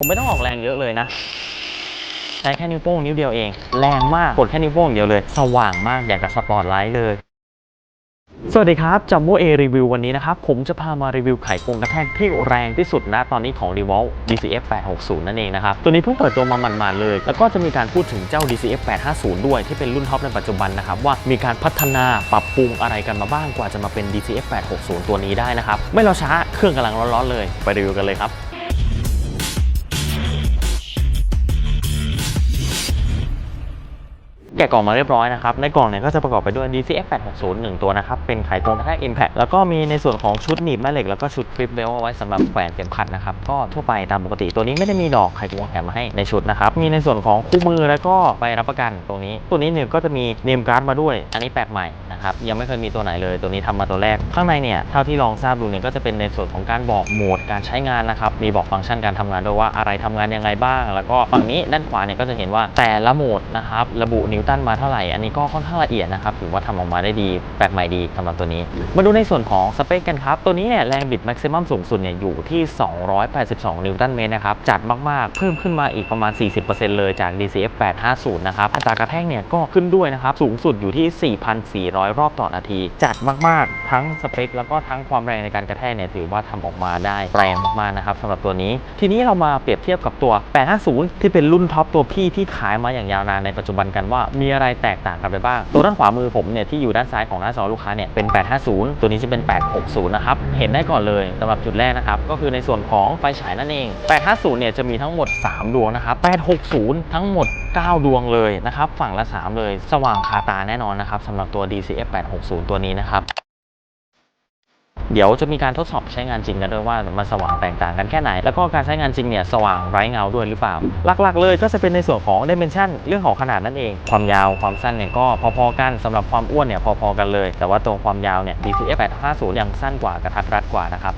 ผมไม่ต้องออกแรงเยอะเลยนะ ใช้แค่นิ้วโป้งนิ้วเดียวเอง แรงมากกดแค่นิ้วโป้งเดียวเลย สว่างมากอย่างกับสปอตไลท์เลยสวัสดีครับจัมโบ้เอรีวิววันนี้นะครับ ผมจะพามารีวิวไขควงกระแทกที่แรงที่สุดนะตอนนี้ของ r e v o l v DCF 860 นั่นเองนะครับ ตัวนี้เพิ่งเปิดตัวมาหมาดๆเลย แล้วก็จะมีการพูดถึงเจ้า DCF 850 ด้วยที่เป็นรุ่นท็อปในปัจจุบันนะครับ ว่ามีการพัฒนาปรับปรุงอะไรกันมาบ้างกว่าจะมาเป็น DCF 860 ตัวนี้ได้นะครับ ไม่รอช้าเครื่องกำลังร้อนๆเลย ไปรีวิวกันเลยครับ แกะกล่องมาเรียบร้อยนะครับ ในกล่องเนี่ยก็จะประกอบไปด้วย DCF 860 1ตัวนะครับ เป็นไขควงกระแทก Impact แล้วก็มีในส่วนของชุดหนีบแม่เหล็ก แล้วก็ชุดคลิปเบลเอาไว้สำหรับแขวนเข็มขัดนะครับ ก็ทั่วไปตามปกติตัวนี้ไม่ได้มีดอกไขควงแถมมาให้ในชุดนะครับ มีในส่วนของคู่มือแล้วก็ใบรับประกันตรงนี้ ตัวนี้เนี่ยก็จะมีเนมการ์ดมาด้วย อันนี้แปลกใหม่นะครับ ยังไม่เคยมีตัวไหนเลย ตัวนี้ทำมาตัวแรก ข้างในเนี่ยเท่าที่ลองทราบดูเนี่ยก็จะเป็นในส่วนของการบอกโหมดการใช้งานนะครับ มีบอกฟังก์ชันการทำงานด้วยว่าอะไรทำงานยังไงบ้าง แล้วก็ฝั่งนี้ด้านขวาเนี่ยก็จะเห็นว่าแต่ละโหมดนะครับระบุนิวตันมาเท่าไหร่ อันนี้ก็ค่อนข้างละเอียดนะครับ ถือว่าทำออกมาได้ดี แปลกใหม่ดีสำหรับตัวนี้ มาดูในส่วนของสเปคกันครับ ตัวนี้เนี่ยแรงบิดแม็กซิมัมสูงสุดเนี่ยอยู่ที่ 282 นิวตันเมตรนะครับ จัดมาก ๆ เพิ่มขึ้นมาอีกประมาณ 40%เลยจาก DCF 850 นะครับ อัตรากระแทกเนี่ยก็ขึ้นด้วยนะครับ สูงสุดอยู่ที่ 4,400 รอบต่อนาที จัดมาก ๆ ทั้งสเปคแล้วก็ทั้งความแรงในการกระแทกเนี่ยถือว่าทำออกมาได้แรงมากๆนะครับสำหรับตัวนี้ ทีนี้เรามาเปรียบเทียบกับตัว 850 ที่เป็นรุ่นท็อปตัวพี่ที่ขายมาอย่างยาวนานในปัจจุบันกันว่ามีอะไรแตกต่างกันไปบ้าง ตัวด้านขวามือผมเนี่ยที่อยู่ด้านซ้ายของหน้าจอลูกค้าเนี่ยเป็น 850 ตัวนี้จะเป็น 860 นะครับ เห็นได้ก่อนเลยสำหรับจุดแรกนะครับ ก็คือในส่วนของไฟฉายนั่นเอง 850 เนี่ยจะมีทั้งหมด 3 ดวงนะครับ 860 ทั้งหมด 9 ดวงเลยนะครับ ฝั่งละ 3 เลย สว่างคาตาแน่นอนนะครับสำหรับตัว DCF 860 ตัวนี้นะครับ เดี๋ยวจะมีการทดสอบใช้งานจริงกันด้วยว่ามันสว่างแตกต่างกันแค่ไหน แล้วก็การใช้งานจริงเนี่ยสว่างไร้เงาด้วยหรือเปล่า หลักๆ เลยก็จะเป็นในส่วนของดิเมนชันเรื่องของขนาดนั่นเอง ความยาวความสั้นเนี่ยก็พอๆกันสำหรับความอ้วนเนี่ยพอๆกันเลย แต่ว่าตรงความยาวเนี่ย DCF 850ยังสั้นกว่ากระทัดรัดกว่านะครับ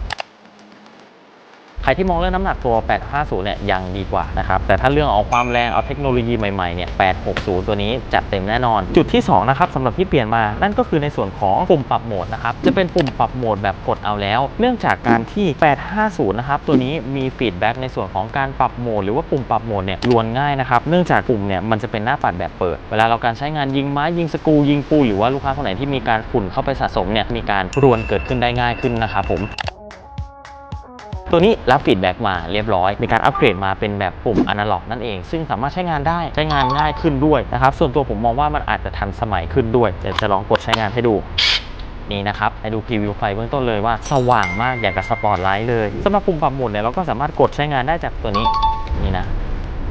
ใครที่มองเรื่องน้ำหนักตัว 850 เนี่ยยังดีกว่านะครับ แต่ถ้าเรื่องเอาความแรงเอาเทคโนโลยีใหม่ๆ เนี่ย 860 ตัวนี้จัดเต็มแน่นอน จุดที่ 2 นะครับสำหรับที่เปลี่ยนมา นั่นก็คือในส่วนของปุ่มปรับโหมดนะครับ จะเป็นปุ่มปรับโหมดแบบกดเอาแล้ว เนื่องจากการที่ 850 นะครับ ตัวนี้มีฟีดแบ็กในส่วนของการปรับโหมด หรือว่าปุ่มปรับโหมดเนี่ยลวนง่ายนะครับ เนื่องจากปุ่มเนี่ยมันจะเป็นหน้าปัดแบบเปิด เวลาเราการใช้งานยิงไม้ยิงสกูยิงปูหรือว่าลูกค้าคนไหนที่มีการฝุ่นเข้าไปสะสมเนี่ยมีการรวนเกิดขึ้นได้ง่ายขึ้นนะครับผม ตัวนี้รับฟีดแบ็กมาเรียบร้อย มีการอัปเกรดมาเป็นแบบปุ่มอนาล็อกนั่นเอง ซึ่งสามารถใช้งานได้ใช้งานง่ายขึ้นด้วยนะครับส่วนตัวผมมองว่ามันอาจจะทันสมัยขึ้นด้วยเดี๋ยวจะลองกดใช้งานให้ดูนี่นะครับให้ดูพรีวิวไฟเบื้องต้นเลยว่าสว่างมากอย่างกับสปอตไลท์เลยสำหรับปุ่มปรับหมดเนี่ยเราก็สามารถกดใช้งานได้จากตัวนี้นี่นะ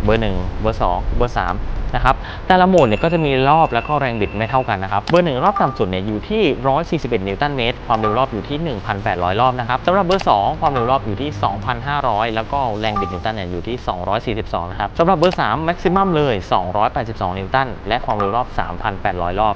เบอร์1เบอร์2เบอร์3 นะครับแต่ละโหมดเนี่ยก็จะมีรอบแล้วก็แรงบิดไม่เท่ากันนะครับเบอร์หนึ่งรอบต่ำสุดเนี่ยอยู่ที่ 141 นิวตันเมตร ความเร็วรอบอยู่ที่ 1,800 รอบนะครับสำหรับเบอร์ 2 ความเร็วรอบอยู่ที่ 2,500 แล้วก็แรงบิดนิวตันเนี่ยอยู่ที่ 242 นะครับสำหรับเบอร์3แม็กซิมัมเลย 282 นิวตันและความเร็วรอบ 3,800 รอบ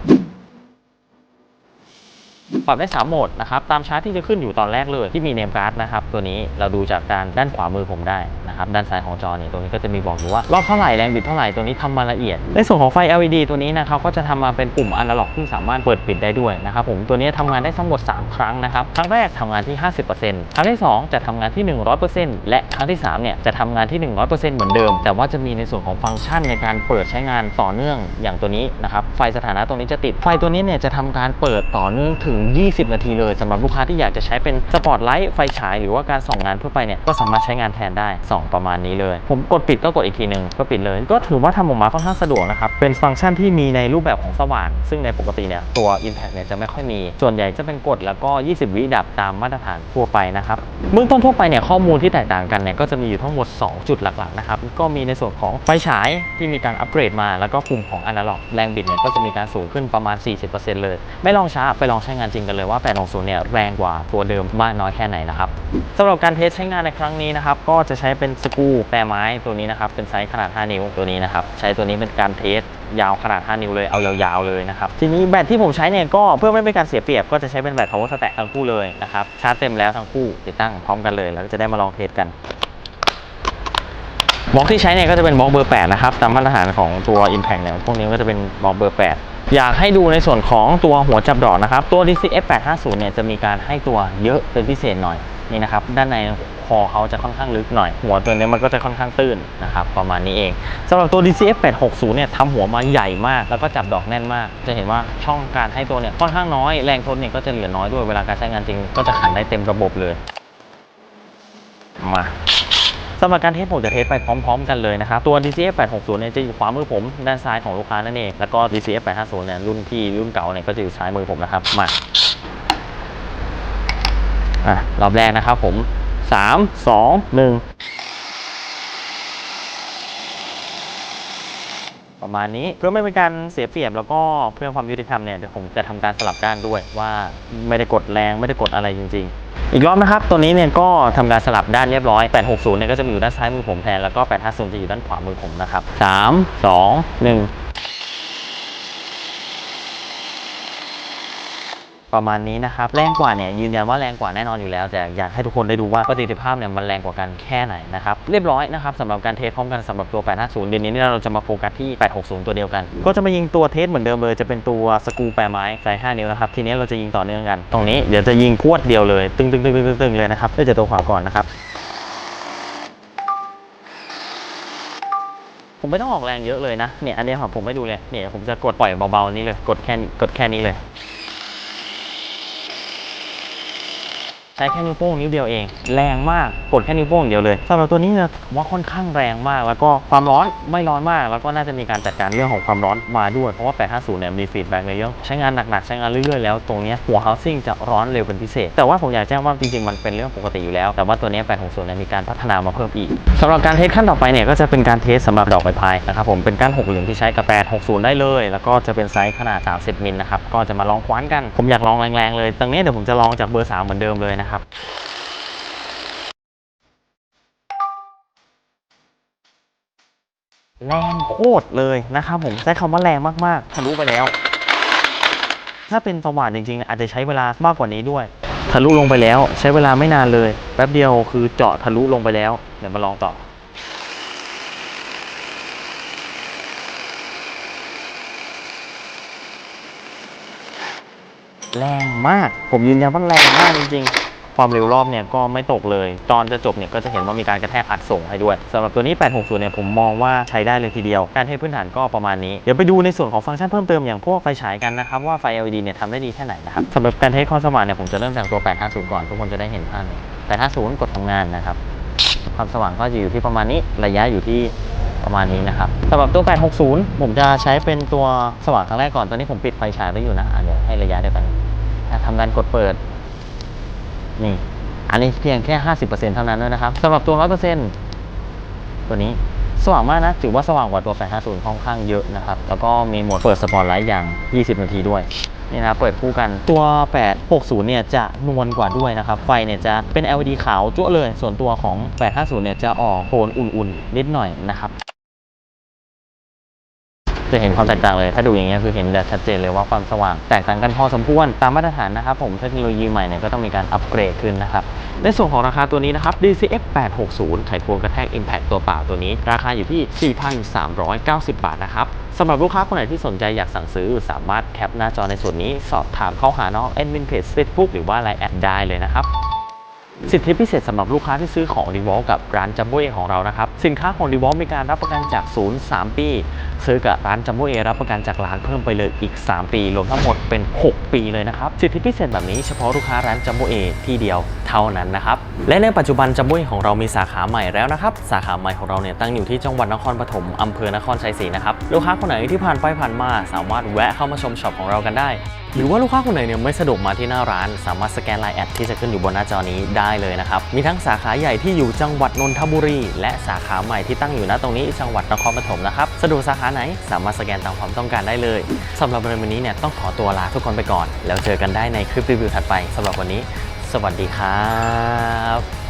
ปรับได้ 3 โหมดนะครับ ตามชาร์ตที่จะขึ้นอยู่ตอนแรกเลยที่มีเนมการ์ดนะครับ ตัวนี้เราดูจากการด้านขวามือผมได้นะครับ ด้านซ้ายของจอเนี่ยตรงนี้ก็จะมีบอกอยู่ว่ารอบเท่าไหร่แรงบิดเท่าไหร่ตัวนี้ทำมาละเอียด ในส่วนของไฟ LED ตัวนี้นะครับก็จะทำมาเป็นปุ่มอนาล็อกซึ่งสามารถเปิดปิดได้ด้วยนะครับผมตัวนี้ทำงานได้ทั้งหมด 3 ครั้งนะครับครั้งแรกทำงานที่ 50%ครั้งที่ 2 จะทำงานที่ 100%และครั้งที่3เนี่ยจะทำงานที่ 100%เหมือนเดิม แต่ว่าจะมีในส่วนของฟังก์ชันในการเปิดใช้งานต่อเนื่องอย่างตัวนี้นะครับไฟสถานะตรงนี้จะติดไฟตัวนี้เนี่ยจะทำการเปิดต่อเนื่องถึง20 นาทีเลยสำหรับลูกค้าที่อยากจะใช้เป็นสปอตไลท์ไฟฉายหรือว่าการส่องงานทั่วไปเนี่ยก็สามารถใช้งานแทนได้ส่องประมาณนี้เลย ผมกดปิดก็กดอีกทีหนึ่งก็ปิดเลย ก็ถือว่าทำออกมาค่อนข้างสะดวกนะครับ เป็นฟังก์ชันที่มีในรูปแบบของสว่างซึ่งในปกติเนี่ยตัว Impact เนี่ยจะไม่ค่อยมี ส่วนใหญ่จะเป็นกดแล้วก็ 20 วิดับตามมาตรฐานทั่วไปนะครับเบื้องต้นทั่วไปเนี่ยข้อมูลที่แตกต่างกันเนี่ยก็จะมีอยู่ทั้งหมด 2 จุดหลักๆนะครับก็มีในส่วนของไฟฉายที่มีการอัปเกรดมา แล้วก็ปุ่มของอนาล็อกแรงบิดเนี่ยก็จะมีการสูงขึ้นประมาณ 40%เลย ไม่ลองช้าไปลองใช้งานจริงกันเลยว่า 860 เนี่ยแรงกว่าตัวเดิมมากน้อยแค่ไหนนะครับสำหรับการเทสใช้งานในครั้งนี้นะครับก็จะใช้เป็นสกูแปรไม้ตัวนี้นะครับเป็นไซส์ขนาด 5 นิ้วตัวนี้นะครับใช้ตัวนี้เป็นการเทสยาวขนาด 5 นิ้วเลยเอายาวๆเลยนะครับทีนี้แบตที่ผมใช้เนี่ยก็เพื่อไม่เป็นการเสียเปรียบก็จะใช้เป็นแบต power stack ทั้งคู่เลยนะครับชาร์จเต็มแล้วทั้งคู่ติดตั้งพร้อมกันเลย แล้วก็จะได้มาลองเทสกันบล็อกที่ใช้เนี่ยก็จะเป็นบล็อกเบอร์8นะครับตามมาตรฐานของตัว Impact เนี่ยพวกนี้ก็จะเป็นบล็อกเบอร์8 อยากให้ดูในส่วนของตัวหัวจับดอกนะครับ ตัว DCF 850เนี่ยจะมีการให้ตัวเยอะเป็นพิเศษหน่อยนี่นะครับ ด้านในคอเขาจะค่อนข้างลึกหน่อย หัวตัวนี้มันก็จะค่อนข้างตื้นนะครับประมาณนี้เองสำหรับตัว DCF 860เนี่ยทำหัวมาใหญ่มาก แล้วก็จับดอกแน่นมาก จะเห็นว่าช่องการให้ตัวเนี่ยค่อนข้างน้อยแรงทนเนี่ยก็จะเหลือน้อยด้วยเวลาการใช้งานจริง ก็จะขันได้เต็มระบบเลยมา สำหรับการเทสผมจะเทสไปพร้อม ๆ กันเลยนะครับตัว DCF 860เนี่ยจะอยู่ขวามือผมด้านซ้ายของลูกค้านั่นเองแล้วก็ DCF 850เนี่ยรุ่นพี่รุ่นเก่าเนี่ยก็จะอยู่ซ้ายมือผมนะครับมาอะรอบแรกนะครับผม 3 2 1 ประมาณนี้เพื่อไม่เป็นการเสียเปรียบแล้วก็เพื่อความยุติธรรมเนี่ยเดี๋ยวผมจะทำการสลับด้านด้วยว่าไม่ได้กดแรงไม่ได้กดอะไรจริง ๆ อีกรอบนะครับ ตัวนี้เนี่ยก็ทำการสลับด้านเรียบร้อย 860 เนี่ยก็จะอยู่ด้านซ้ายมือผมแทน แล้วก็ 850 จะอยู่ด้านขวามือผมนะครับ 3 2 1 ประมาณนี้นะครับแรงกว่าเนี่ยยืนยันว่าแรงกว่าแน่นอนอยู่แล้ว แต่อยากให้ทุกคนได้ดูว่าประสิทธิภาพเนี่ยมันแรงกว่ากันแค่ไหนนะครับเรียบร้อยนะครับสำหรับการเทสพร้อมกันสำหรับตัว 850 เดี๋ยวนี้เนี่ยเราจะมาโฟกัสที่ 860 ตัวเดียวกัน ก็จะมายิงตัวเทสเหมือนเดิมเลยจะเป็นตัวสกูแปรไม้ไซส์5นิ้วนะครับทีนี้เราจะยิงต่อเนื่องกัน ตรงนี้เดี๋ยวจะยิงพวดเดียวเลยตึงตึงตึงตึงตึงตึงเลยนะครับเริ่มจากตัวขวาก่อนนะครับผมไม่ต้องออกแรงเยอะเลยนะเนี่ยอันนี้ผมไม่ดูเลยเนี่ยผมจะกดปล่อยเบาๆนี้เลยกดแค่กดแค่นี้เลย ใช้แค่นิ้วโป้งนิ้วเดียวเอง แรงมากกดแค่นิ้วโป้งเดียวเลยสำหรับตัวนี้เนี่ยว่าค่อนข้างแรงมาก แล้วก็ความร้อนไม่ร้อนมาก แล้วก็น่าจะมีการจัดการเรื่องของความร้อนมาด้วย เพราะว่า 850 เนี่ยมีฟีดแบ็กในเรื่องใช้งานหนักๆ ใช้งานเรื่อยๆ แล้วตรงนี้หัว housing จะร้อนเร็วเป็นพิเศษ แต่ว่าผมอยากแจ้งว่าจริงๆ มันเป็นเรื่องปกติอยู่แล้ว แต่ว่าตัวนี้ 860 เนี่ยมีการพัฒนามาเพิ่มอีกสำหรับการเทสขั้นต่อไปเนี่ยก็จะเป็นการเทสสำหรับดอกใบพายนะครับผมเป็นก้านหกเหลี่ยมที่ใช้กับ 860 ได้เลย แล้วก็จะเป็นไซส์ขนาด 30มิลนะครับก็จะมาลองคว้านกันผมอยากลองแรงๆเลยตรงนี้เดี๋ยวผมจะลองจากเบอร์สามเหมือนเดิมเลยนะครับแรงโคตรเลยนะครับผมใช้คำว่าแรงมากๆทะลุไปแล้ว ถ้าเป็นสว่านจริงๆ อาจจะใช้เวลามากกว่านี้ด้วย ทะลุลงไปแล้ว ใช้เวลาไม่นานเลย แป๊บเดียวคือเจาะทะลุลงไปแล้ว เดี๋ยวมาลองต่อแรงมาก ผมยืนยันว่าแรงมากจริงๆ ความเร็วรอบเนี่ยก็ไม่ตกเลย ตอนจะจบเนี่ยก็จะเห็นว่ามีการกระแทกอัดส่งให้ด้วยสำหรับตัวนี้ 860 เนี่ยผมมองว่าใช้ได้เลยทีเดียว การให้พื้นฐานก็ประมาณนี้ เดี๋ยวไปดูในส่วนของฟังก์ชันเพิ่มเติมอย่างพวกไฟฉายกันนะครับว่าไฟ LED เนี่ยทำได้ดีแค่ไหนนะครับสำหรับการเทสความสว่างเนี่ยผมจะเริ่มจากตัว 850 ก่อนทุกคนจะได้เห็นภาพเลย850 กดทำงานนะครับความสว่างก็จะอยู่ที่ประมาณนี้ระยะอยู่ที่ประมาณนี้นะครับสำหรับตัว 860 ผมจะใช้เป็นตัวสว่างครั้งแรกก่อนตอนนี้ผมปิดไฟฉายไว้อยู่นะอะเดี๋ยวให้ระยะเดียวกันทำการกดเปิด นี่อันนี้เพียงแค่ 50%เท่านั้นด้วยนะครับสำหรับตัว 100%ตัวนี้สว่างมากนะถือว่าสว่างกว่าตัว 850 ค่อนข้างเยอะนะครับ แล้วก็มีโหมดเปิดสปอร์ตไลท์อย่าง 20 นาทีด้วยนี่นะเปิดคู่กันตัว 860 เนี่ยจะนวลกว่าด้วยนะครับ ไฟเนี่ยจะเป็น LED ขาวจั่วเลย ส่วนตัวของ 850 เนี่ยจะออกโทนอุ่นๆ นิดหน่อยนะครับ จะเห็นความแตกต่างเลย ถ้าดูอย่างเงี้ยคือเห็นแบบชัดเจนเลยว่าความสว่างแตกต่างกันพอสมควรตามมาตรฐานนะครับผมเทคโนโลยีใหม่เนี่ยก็ต้องมีการอัปเกรดขึ้นนะครับในส่วนของราคาตัวนี้นะครับ DCF 860ไขควงกระแทก Impact ตัวเปล่าตัวนี้ ราคาอยู่ที่ 4,390 บาทนะครับสำหรับลูกค้าคนไหนที่สนใจอยากสั่งซื้อ สามารถแคปหน้าจอในส่วนนี้ สอบถามเข้าหาน้องแอดมินเพจ Facebook หรือว่า Line แอดได้เลยนะครับ สิทธิพิเศษสำหรับลูกค้าที่ซื้อของ r e v o l กับร้านจัมโบ้เอของเรานะครับ สินค้าของ r e v o l มีการรับประกันจากศูนย์3ปี ซื้อกับร้านจัมโบ้เอรับประกันจากร้านเพิ่มไปเลยอีก 3 ปี รวมทั้งหมดเป็น 6 ปีเลยนะครับ สิทธิพิเศษแบบนี้เฉพาะลูกค้าร้านจัมโบ้เอที่เดียวเท่านั้นนะครับ และในปัจจุบันจัมโบ้เอของเรามีสาขาใหม่แล้วนะครับ สาขาใหม่ของเราเนี่ยตั้งอยู่ที่จังหวัดนครปฐมอำเภอนครชัยศรีนะครับลูกค้าคนไหนที่ผ่านไปผ่านมา สามารถแวะเข้ามาชมช็อปของเรากันได้ หรือว่าลูกค้าคนไหนเนี่ยไม่สะดวกมาที่หน้าร้าน สามารถสแกนไลน์แอดที่จะขึ้นอยู่บนหน้าจอนี้ได้เลยนะครับ มีทั้งสาขาใหญ่ที่อยู่จังหวัดนนทบุรี และสาขาใหม่ที่ตั้งอยู่ณตรงนี้จังหวัดนครปฐมนะครับ สะดวกสาขาไหนสามารถสแกนตามความต้องการได้เลยสำหรับวันนี้เนี่ยต้องขอตัวลาทุกคนไปก่อน แล้วเจอกันได้ในคลิปรีวิวถัดไปสำหรับวันนี้ สวัสดีครับ